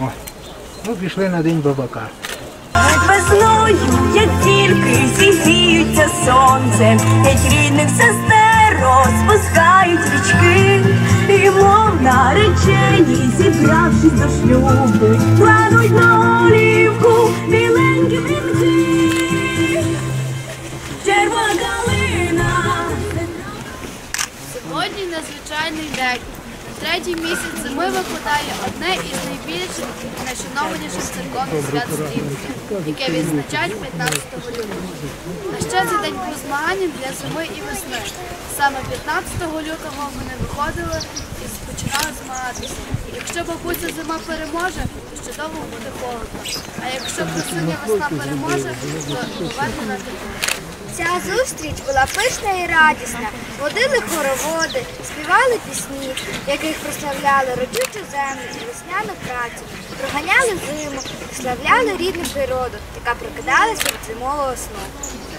О, ну пішли на день бабака. Весною, як тільки зігріються сонцем, п'ять рідних сестер розпускають річки, і мов наречені, зібравшись до шлюбу, кладуть на олівку біленькі вінки. Червона калина. Сьогодні незвичайний день. Третій місяць зими випадає одне із найбільших і найшановніших церковних свят світу, яке відзначають 15 лютого. А ще це день був змаганням для зими і весни. Саме 15 лютого вони виходили і починали змагатися. Якщо бабуся зима переможе, то ще довго буде холодно. А якщо красуня весна переможе, то поверне на тепло. Ця зустріч була пишна і радісна. Водили хороводи, співали пісні, яких прославляли родючу землю і весняну працю, проганяли зиму, славляли рідну природу, яка прокидалась від зимового сну.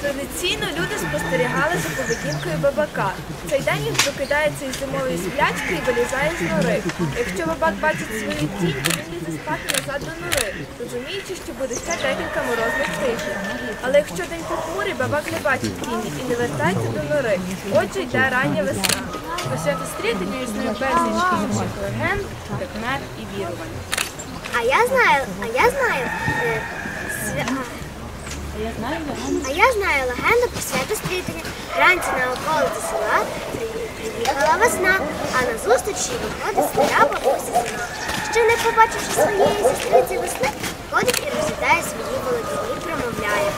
Традиційно люди спостерігали за поведінкою бабака. Цей день він прокидається із зимової сплячки і вилізає з нори. Якщо бабак бачить свою тінь, він лізе спати назад до нори, розуміючи, що буде ще декілька морозних тижнів. Але якщо день похмурий, бабак не бачить тіні і не вертається до нори. Отже, йде рання весна. До святострітення існує безліч інших легенд, прикмет і вірувань. А я знаю, а я знаю. е, а. Я знаю легенду про свято стрітення. Вранці на околиці села приїхала весна, а на зустріч їй виходить стара бабуся зима. Ще не побачивши своєї сестриці весни, ходить і розглядає свої володіння і промовляє.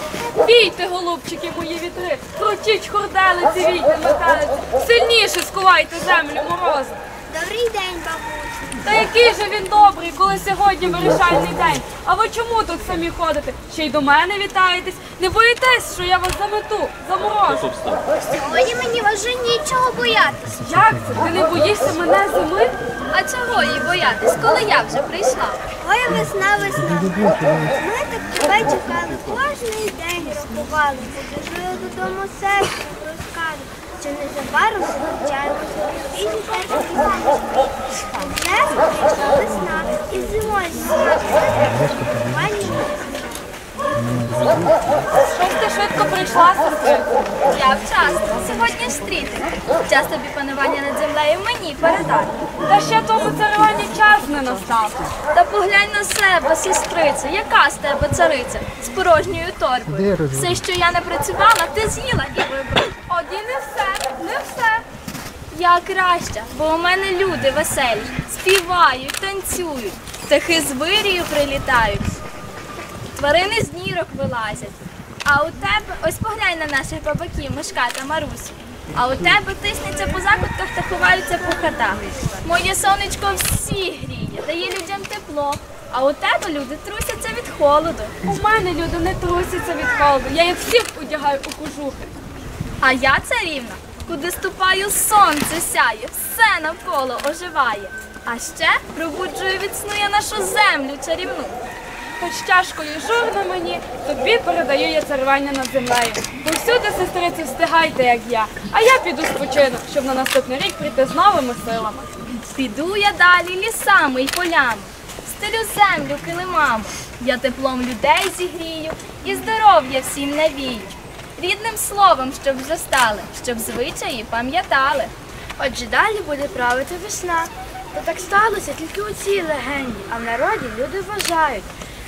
Бійте, голубчики, мої вітри, крутіть хорделиці, війте, метелиці, сильніше скувайте землю морозом. Добрий день, бабусю. Та який же він добрий, коли сьогодні вирішальний день? А ви чому тут самі ходите? Ще й до мене вітаєтесь? Не боїтесь, що я вас замету, заморожу? Сьогодні мені вже нічого боятися. Як це? Ти не боїшся мене зими? А чого їй боятись, коли я вже прийшла? Ой, весна, весна. Ми тебе чекали кожний день рахували. Побіжили додому серце розкажу, що незабаром зустрічаємося у пізній першій пісні. Вже прийшла весна і зимою ти швидко прийшла, сестричко. Я вчасно. Сьогодні ж стріти. Час тобі панування над землею мені передати. Та ще тому царювання час не настав. Та поглянь на себе, сестриця, яка з тебе цариця з порожньою торбою. Все, що я не працювала, ти з'їла і вибрала. Оді не все, не все. Я краща, бо у мене люди веселі, співають, танцюють, птахи з вирію прилітають, тварини з нірок вилазять. А у тебе, ось поглянь на наших бабаків, Мишка та Марусю. А у тебе тиснеться по закутках та ховаються по хатах. Моє сонечко всі гріє, дає людям тепло. А у тебе люди трусяться від холоду. У мене люди не трусяться від холоду. Я їх всіх одягаю у кожухи. А я царівна, куди ступаю, сонце сяє, все навколо оживає. А ще пробуджую від сну я нашу землю чарівну. Хоч тяжко і журно мені, тобі передаю я царювання над землею. Повсюди, сестриці, встигайте, як я. А я піду спочину, щоб на наступний рік прийти з новими силами. Піду я далі лісами й полями, стелю землю килимами. Я теплом людей зігрію і здоров'я всім навію. Рідним словом, щоб зростали, щоб звичаї пам'ятали. Отже, далі буде правити весна. Та так сталося тільки у цій легенді, а в народі люди вважають,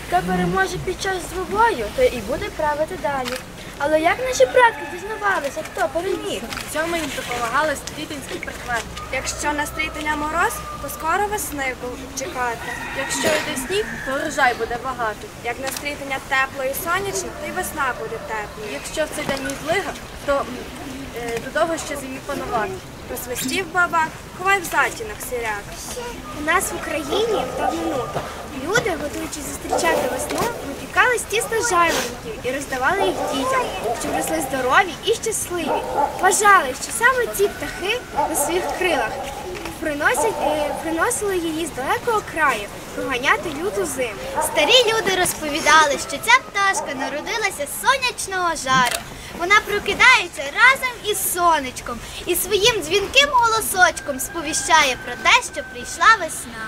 хто переможе під час двобою, то і буде правити далі. Але як наші предки дізнавалися, хто переміг? В цьому їм допомагали стрітинські прикмети. Якщо на стрітення мороз, то скоро весни будуть чекати. Якщо йде сніг, то врожай буде багато. Як на стрітення тепло і сонячно, то й весна буде теплою. Якщо в цей день відлига, то е, до того ще зимі панувати. Просвистів баба, ховай в затінах сіряк. У нас в Україні в давнину люди, готуючись зустрічати весну, випікали з тіста жайворонків і роздавали їх дітям, щоб росли здорові і щасливі. Вважали, що саме ці птахи на своїх крилах приносять, е, приносили її з далекого краю проганяти люту зиму. Старі люди розповідали, що ця пташка народилася з сонячного жару. Вона прокидається разом із сонечком і своїм дзвінким голосочком сповіщає про те, що прийшла весна.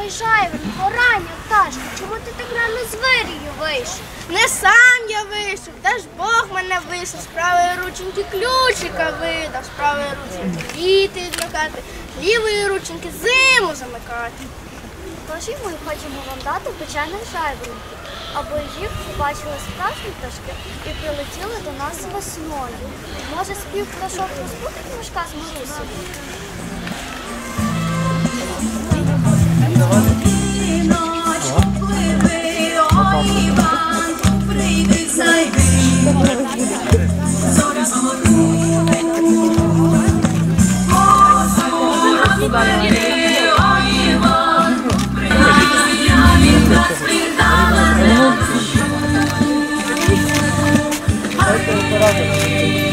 Ой, Жайвенко, рання пташка, чому ти так рано з вирію вийшов? Не сам я вийшов, та ж Бог мене вийшов, з правої рученьки ключика видав, з правої рученьки віти відмикати, з лівої рученьки зиму замикати. Тож і ми хочемо вам дати печених жайворонків, аби їх побачили справжні пташки і прилетіли до нас весною. Може, спів пташок розбудить мішка з Марусею?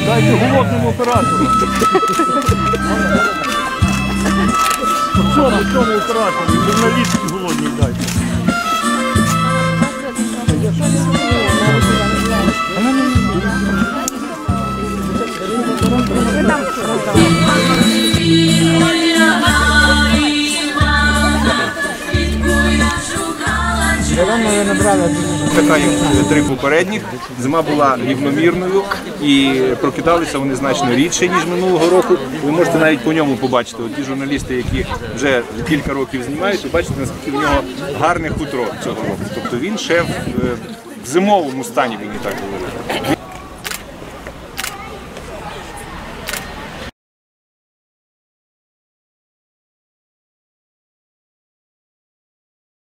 Дайте голодному оператору. Цьому, цьому оператору, журналістки голодні дайте. Така як три попередніх. Зима була рівномірною і прокидалися вони значно рідше, ніж минулого року. Ви можете навіть по ньому побачити. От ті журналісти, які вже кілька років знімають, ви бачите, наскільки в нього гарне хутро цього року. Тобто він ще в, е, зимовому стані, він і так говорить.